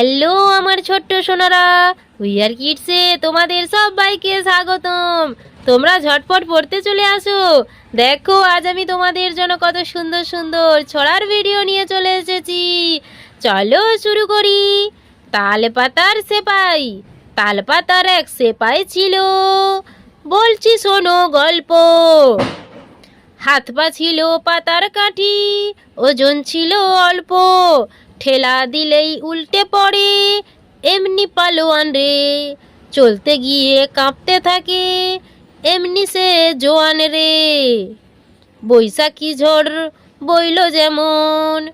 Hello আমার ছোট্ট Sonara we wear কিডসে তোমাদের সবাইকে স্বাগতম। তোমরা ঝটপট পড়তে চলে আসো। দেখো, আজ আমি তোমাদের জন্য কত সুন্দর সুন্দর ছড়ার ভিডিও নিয়ে চলে এসেছি। চলো শুরু করি। তাল পাতার সেপাই তাল পাতার এক সেপাই ছিল। বলছি শোনো গল্প। হাত পা ছিল পাতার কাঠি, ওজন ছিল অল্প। ঠেলা দিলেই উল্টে পড়ে, এমনি পালোয়ান রে। চলতে গিয়ে কাঁপতে থাকে, এমনি সে জোয়ান রে। বৈশাখী ঝড় বইল যেমন,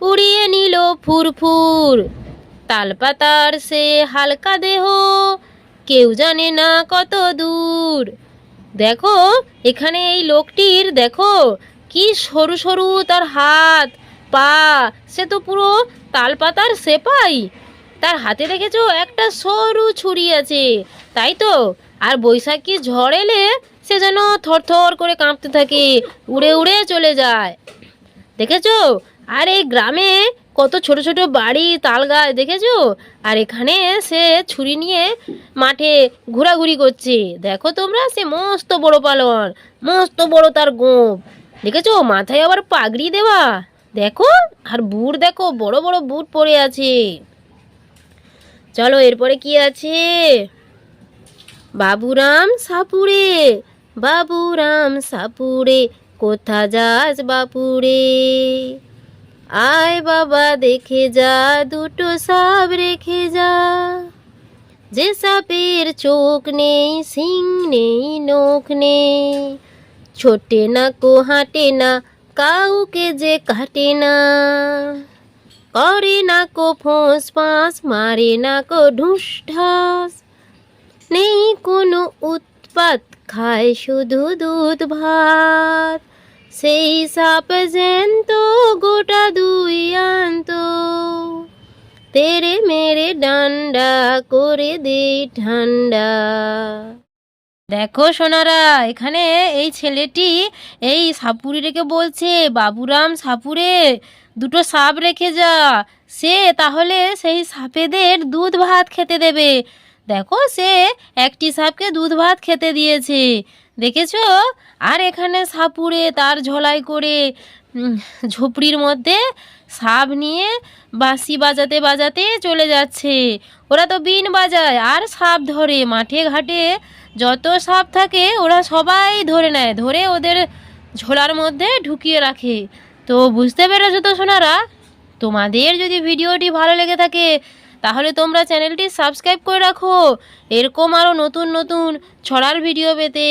উড়িয়ে নিল ফুরফুর। তালপাতার সে হালকা দেহ, কেউ জানে না কত দূর। দেখো, এখানে এই লোকটির, দেখো, কি সরু সরু তার হাত, পা, সে তো পুরো তালপাতার সেপাই। তার হাতে দেখেছ, একটা সরু ছুরি আছে, তাই তো? আর বৈশাখী ঝড় এলে সে যেন থরথর করে কাঁপতে থাকে, উড়ে উড়ে চলে যায়। দেখেছ? আর এই গ্রামে কত ছোট ছোট বাড়ি, তাল গাছ, দেখেছ? আর এখানে সে ছুরি নিয়ে মাঠে ঘোরাঘুরি করছে। দেখো তোমরা, সে মস্ত বড় পালন, মস্ত বড় তার গোপ। দেখেছ? মাথায় আবার পাগড়ি দেওয়া। দেখো? আর বুট, দেখো, বড় বড় বুট পরে আছে। চলো, এরপরে কি আছে? বাবুরাম সাপুরে বাবুরাম সাপুরে কোথা যাস বাপুরে আয় বাবা, দেখে যা, দুটো সাপ রেখে যা। যে সাপের চোখ নেই সিং নেই, নখ নেই। ছোটে না কো, হাঁটে না, কাউকে যে কাটে না। করে না কো, ফোঁস ফাঁস, মারে না কো, ঢুস ঢাস। নেই কোনো উৎপাত, খায় শুধু দুধ ভাত। সেই সাপ জ্যান্ত গোটা দুই আনত। তেরে মেরে ডান্ডা করে দে ঠান্ডা। দেখো সোনারা, এখানে এই ছেলেটি এই সাপুরি রেখে বলছে, বাবুরাম সাপুরে, দুটো সাপ রেখে যা। সে তাহলে সেই সাপেদের দুধ ভাত খেতে দেবে। দেখো সে একটি সাপকে দুধ ভাত খেতে দিয়েছে। দেখেছ? আর এখানে সাপুরে তার ঝোলাই করে ঝুপড়ির মধ্যে সাপ নিয়ে বাঁশি বাজাতে বাজাতে চলে যাচ্ছে। ওরা তো বিন বাজায়, আর সাপ ধরে। মাঠে ঘাটে যত সাপ থাকে, ওরা সবাই ধরে নেয়, ধরে ওদের ঝোলার মধ্যে ঢুকিয়ে রাখে। তো বুঝতে পেরেছ তো সোনারা? তোমাদের যদি ভিডিওটি ভালো লেগে থাকে তাহলে তোমরা চ্যানেলটি সাবস্ক্রাইব করে রাখো। এরকম আরও নতুন নতুন ছড়ার ভিডিও পেতে।